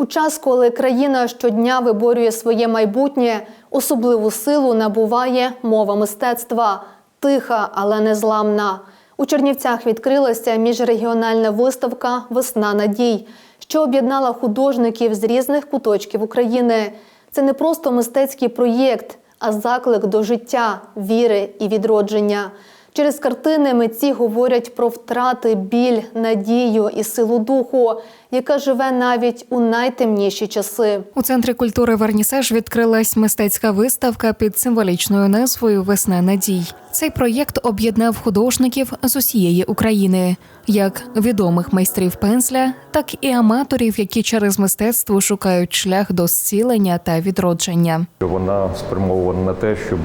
У час, коли країна щодня виборює своє майбутнє, особливу силу набуває мова мистецтва тиха, але незламна. У Чернівцях відкрилася міжрегіональна виставка Весна надій, що об'єднала художників з різних куточків України. Це не просто мистецький проєкт, а заклик до життя, віри і відродження. Через картини митці говорять про втрати, біль, надію і силу духу, яка живе навіть у найтемніші часи. У центрі культури Вернісаж відкрилась мистецька виставка під символічною назвою Весна надій. Цей проєкт об'єднав художників з усієї України, як відомих майстрів пензля, так і аматорів, які через мистецтво шукають шлях до зцілення та відродження. Вона спрямована на те, щоб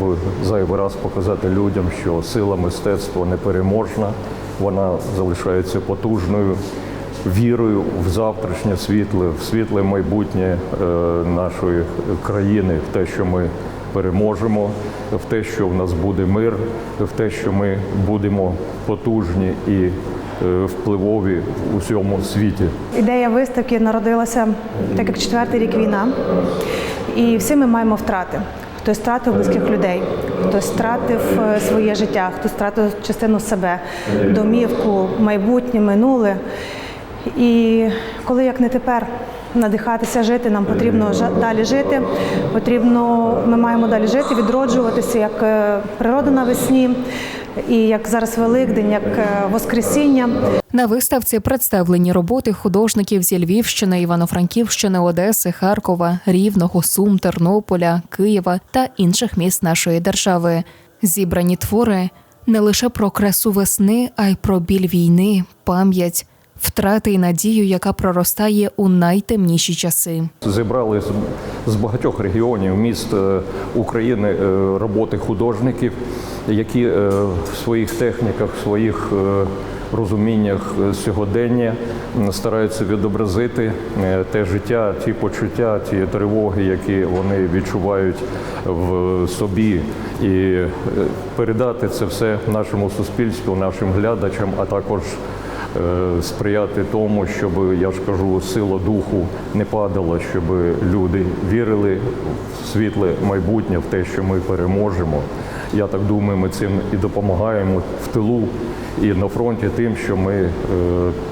зайвий раз показати людям, що сила мистецтва непереможна, вона залишається потужною вірою в завтрашнє світле, в світле майбутнє е, нашої країни, в те, що ми переможемо, в те, що в нас буде мир, в те, що ми будемо потужні і е, впливові в усьому світі. Ідея виставки народилася так як четвертий рік війна, і всі ми маємо втрати. Хтось втратив близьких людей, хтось втратив е, своє життя, хтось втратив частину себе, домівку, майбутнє, минуле. І коли як не тепер надихатися жити, нам потрібно далі жити. Потрібно, ми маємо далі жити, відроджуватися як е, природа навесні, і як зараз Великдень, як е, Воскресіння. На виставці представлені роботи художників зі Львівщини, Івано-Франківщини, Одеси, Харкова, Рівного, Сум, Тернополя, Києва та інших міст нашої держави. Зібрані твори не лише про красу весни, а й про біль війни, пам'ять, втрати й надію, яка проростає у найтемніші часи. Зібрали з, багатьох регіонів міст е, України е, роботи художників, які е, в своїх техніках, в своїх розуміннях сьогодення стараються відобразити те життя, ті почуття, ті тривоги, які вони відчувають в собі, і передати це все нашому суспільству, нашим глядачам, а також сприяти тому, щоб я ж кажу, сила духу не падала, щоб люди вірили в світле майбутнє, в те, що ми переможемо. Я так думаю, ми цим і допомагаємо в тилу і на фронті тим, що ми е,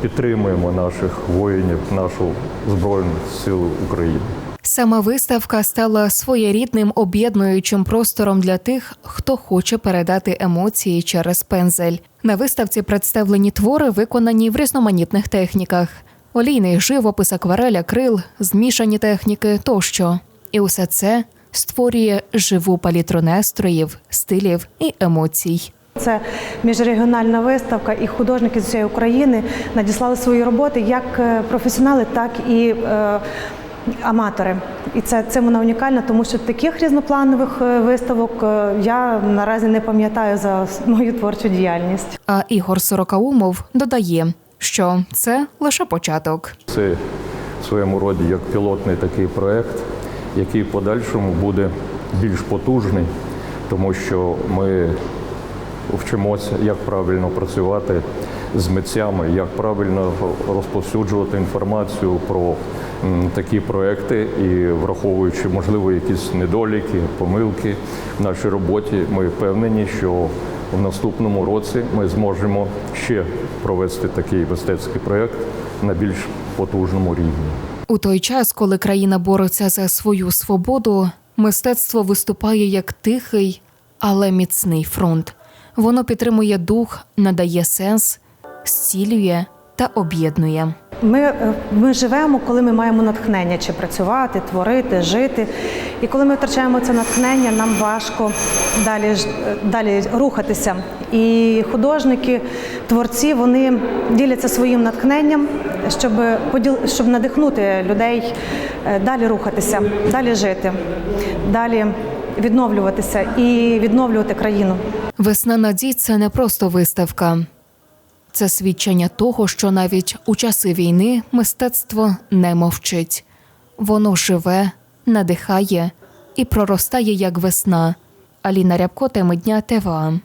підтримуємо наших воїнів, нашу збройну силу України. Сама виставка стала своєрідним об'єднуючим простором для тих, хто хоче передати емоції через пензель. На виставці представлені твори, виконані в різноманітних техніках: олійний живопис, акварель, акрил, змішані техніки тощо. І усе це створює живу палітру настроїв, стилів і емоцій. Це міжрегіональна виставка, і художники з усієї України надіслали свої роботи як е, професіонали, так і е, аматори. І це цим вона унікальна, тому що таких різнопланових е, виставок е, я наразі не пам'ятаю за мою творчу діяльність. А Ігор Сорокаумов додає, що це лише початок. Це в своєму роді як пілотний такий проект, який в подальшому буде більш потужний, тому що ми вчимося, як правильно працювати з митцями, як правильно розповсюджувати інформацію про такі проекти і враховуючи, можливо, якісь недоліки, помилки в нашій роботі, ми впевнені, що в наступному році ми зможемо ще провести такий мистецький проект на більш потужному рівні. У той час, коли країна бореться за свою свободу, мистецтво виступає як тихий, але міцний фронт. Воно підтримує дух, надає сенс, зцілює та об'єднує. Ми, е, ми живемо, коли ми маємо натхнення чи працювати, творити, жити. І коли ми втрачаємо це натхнення, нам важко далі, е, далі рухатися. І художники, творці, вони діляться своїм натхненням, щоб, поділ, щоб надихнути людей е, далі рухатися, далі жити, далі відновлюватися і відновлювати країну. Весна надій це не просто виставка. Це свідчення того, що навіть у часи війни мистецтво не мовчить. Воно живе, надихає і проростає як весна. Аліна Рябко, теми дня ТВА.